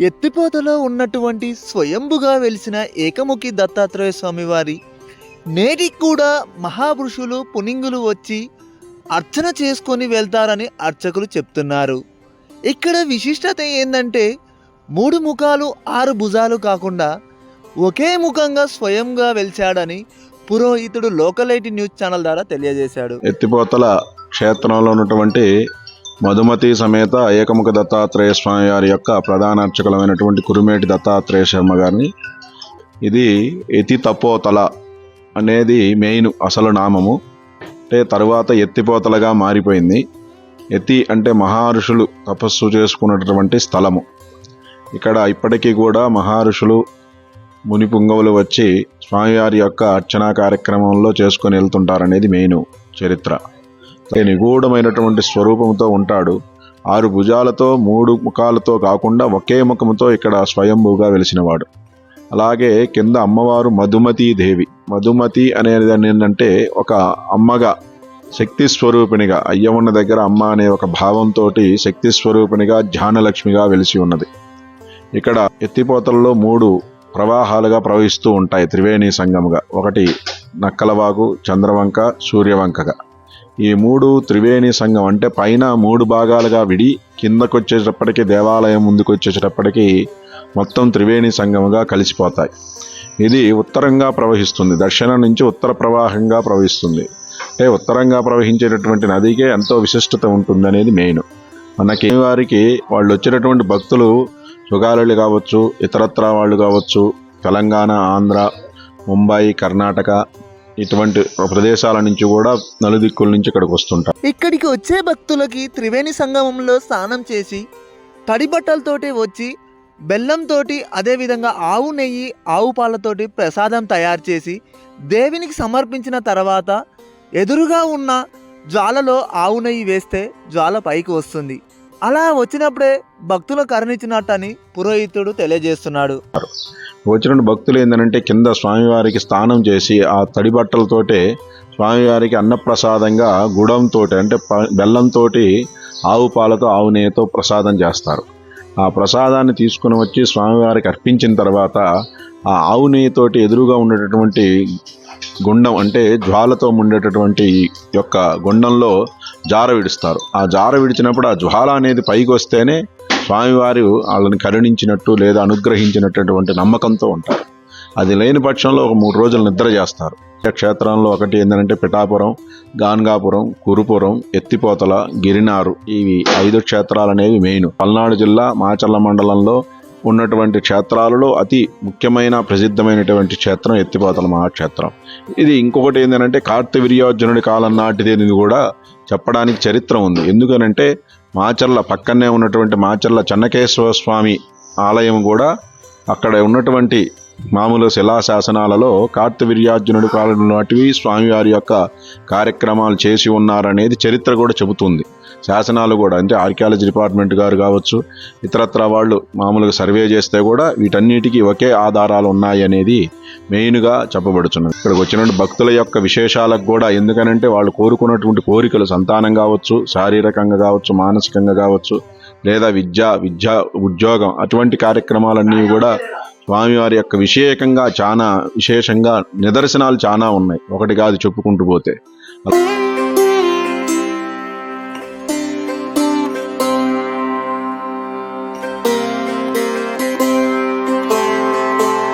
ఎత్తిపోతలో ఉన్నటువంటి స్వయంభుగా వెలిసిన ఏకముఖి దత్తాత్రేయ స్వామివారి. నేటి నేటికి కూడా మహాపురుషులు పునింగులు వచ్చి అర్చన చేసుకొని వెళ్తారని అర్చకులు చెప్తున్నారు. ఇక్కడ విశిష్టత ఏంటంటే మూడు ముఖాలు ఆరు భుజాలు కాకుండా ఒకే ముఖంగా స్వయంగా వెలిచాడని పురోహితుడు లోకల్ న్యూస్ ఛానల్ ద్వారా తెలియజేశాడు. ఎత్తిపోతల క్షేత్రంలో ఉన్నటువంటి మధుమతి సమేత ఏకముఖ దత్తాత్రేయ స్వామి వారి యొక్క ప్రధాన అర్చకులమైనటువంటి కురుమేటి దత్తాత్రేయ శర్మ గారిని. ఇది ఎతి తపోతల అనేది మెయిన్ అసలు నామము. అంటే తరువాత ఎత్తిపోతలగా మారిపోయింది. ఎతి అంటే మహర్షులు తపస్సు చేసుకున్నటువంటి స్థలము. ఇక్కడ ఇప్పటికీ కూడా మహర్షులు ముని పుంగవులు వచ్చి స్వామివారి యొక్క అర్చనా కార్యక్రమంలో చేసుకొని వెళ్తుంటారనేది మెయిన్ చరిత్ర. నిగూఢమైనటువంటి స్వరూపంతో ఉంటాడు. ఆరు భుజాలతో మూడు ముఖాలతో కాకుండా ఒకే ముఖముతో ఇక్కడ స్వయంభూగా వెలిసినవాడు. అలాగే కింద అమ్మవారు మధుమతి దేవి. మధుమతి అనేది ఏంటంటే ఒక అమ్మగా శక్తి స్వరూపిణిగా అయ్యవన్న దగ్గర అమ్మ అనే ఒక భావంతో శక్తి స్వరూపిణిగా ధ్యానలక్ష్మిగా వెలిసి ఉన్నది. ఇక్కడ ఎత్తిపోతల్లో మూడు ప్రవాహాలుగా ప్రవహిస్తూ ఉంటాయి త్రివేణి సంగముగా. ఒకటి నక్కలవాగు చంద్రవంక సూర్యవంకగా. ఈ మూడు త్రివేణి సంఘం అంటే పైన మూడు భాగాలుగా విడి కిందకొచ్చేటప్పటికి దేవాలయం ముందుకొచ్చేటప్పటికి మొత్తం త్రివేణి సంగముగా కలిసిపోతాయి. ఇది ఉత్తరంగా ప్రవహిస్తుంది. దక్షిణం నుంచి ఉత్తర ప్రవాహంగా ప్రవహిస్తుంది. అంటే ఉత్తరంగా ప్రవహించేటటువంటి నదికే ఎంతో విశిష్టత ఉంటుంది అనేది మెయిన్. మనకి వారికి వాళ్ళు వచ్చేటటువంటి భక్తులు యుగాలు కావచ్చు ఇతరత్ర వాళ్ళు కావచ్చు తెలంగాణ ఆంధ్ర ముంబై కర్ణాటక ఇటువంటి ప్రదేశాల నుంచి కూడా నలుదిక్కుల నుంచి ఇక్కడికి వస్తుంటారు. ఇక్కడికి వచ్చే భక్తులకి త్రివేణి సంగమంలో స్నానం చేసి తడి బట్టలతోటి వచ్చి బెల్లంతోటి అదేవిధంగా ఆవు నెయ్యి ఆవు పాలతోటి ప్రసాదం తయారు చేసి దేవినికి సమర్పించిన తర్వాత ఎదురుగా ఉన్న జ్వాలలో ఆవు నెయ్యి వేస్తే జ్వాల పైకి వస్తుంది. అలా వచ్చినప్పుడే భక్తులు కరుణించినట్టని పురోహితుడు తెలియజేస్తున్నాడు. వచ్చిన భక్తులు ఏంటంటే కింద స్వామివారికి స్నానం చేసి ఆ తడి బట్టలతోటే స్వామివారికి అన్నప్రసాదంగా గుడంతో అంటే బెల్లంతో బెల్లంతోటి ఆవు పాలతో ఆవు నెయ్యితో ప్రసాదం చేస్తారు. ఆ ప్రసాదాన్ని తీసుకుని వచ్చి స్వామివారికి అర్పించిన తర్వాత ఆ ఆవు నెయ్యితోటి ఎదురుగా ఉండేటటువంటి గుండం అంటే జ్వాలతో ఉండేటటువంటి యొక్క గుండంలో జార విడుస్తారు. ఆ జార విడిచినప్పుడు ఆ జ్వాల అనేది పైకి వస్తేనే స్వామివారు వాళ్ళని కరుణించినట్టు లేదా అనుగ్రహించినటువంటి నమ్మకంతో ఉంటారు. అది లేని పక్షంలో ఒక మూడు రోజులు నిద్ర చేస్తారు. ఈ క్షేత్రంలో ఒకటి ఏంటంటే పిఠాపురం గాన్గాపురం కురుపురం ఎత్తిపోతల గిరినారు. ఇవి ఐదు క్షేత్రాలు అనేవి మెయిన్. పల్నాడు జిల్లా మాచర్ల మండలంలో ఉన్నటువంటి క్షేత్రాలలో అతి ముఖ్యమైన ప్రసిద్ధమైనటువంటి క్షేత్రం ఎత్తిపోతల మహాక్షేత్రం. ఇది ఇంకొకటి ఏంటంటే కార్తవీర్యార్జునుడి కాలం నాటిది అనేది కూడా చెప్పడానికి చరిత్ర ఉంది. ఎందుకనంటే మాచర్ల పక్కనే ఉన్నటువంటి మాచర్ల చెన్నకేశ్వర స్వామి ఆలయం కూడా అక్కడ ఉన్నటువంటి మామూలు శిలాశాసనాలలో కార్తవీర్యార్జునుడి కాలం నాటివి స్వామివారి యొక్క కార్యక్రమాలు చేసి ఉన్నారనేది చరిత్ర కూడా చెబుతుంది. శాసనాలు కూడా అంటే ఆర్కియాలజీ డిపార్ట్మెంట్ గారు కావచ్చు ఇతరత్ర వాళ్ళు మామూలుగా సర్వే చేస్తే కూడా వీటన్నిటికీ ఒకే ఆధారాలు ఉన్నాయి అనేది మెయిన్గా చెప్పబడుతున్నది ఇక్కడికి వచ్చిన భక్తుల యొక్క విశేషాలకు కూడా ఎందుకనంటే వాళ్ళు కోరుకున్నటువంటి కోరికలు సంతానం కావచ్చు శారీరకంగా కావచ్చు మానసికంగా కావచ్చు లేదా విద్య విద్య ఉద్యోగం అటువంటి కార్యక్రమాలన్నీ కూడా స్వామివారి యొక్క విషయకంగా చాలా విశేషంగా నిదర్శనాలు చాలా ఉన్నాయి. ఒకటి కాదు చెప్పుకుంటూ పోతే.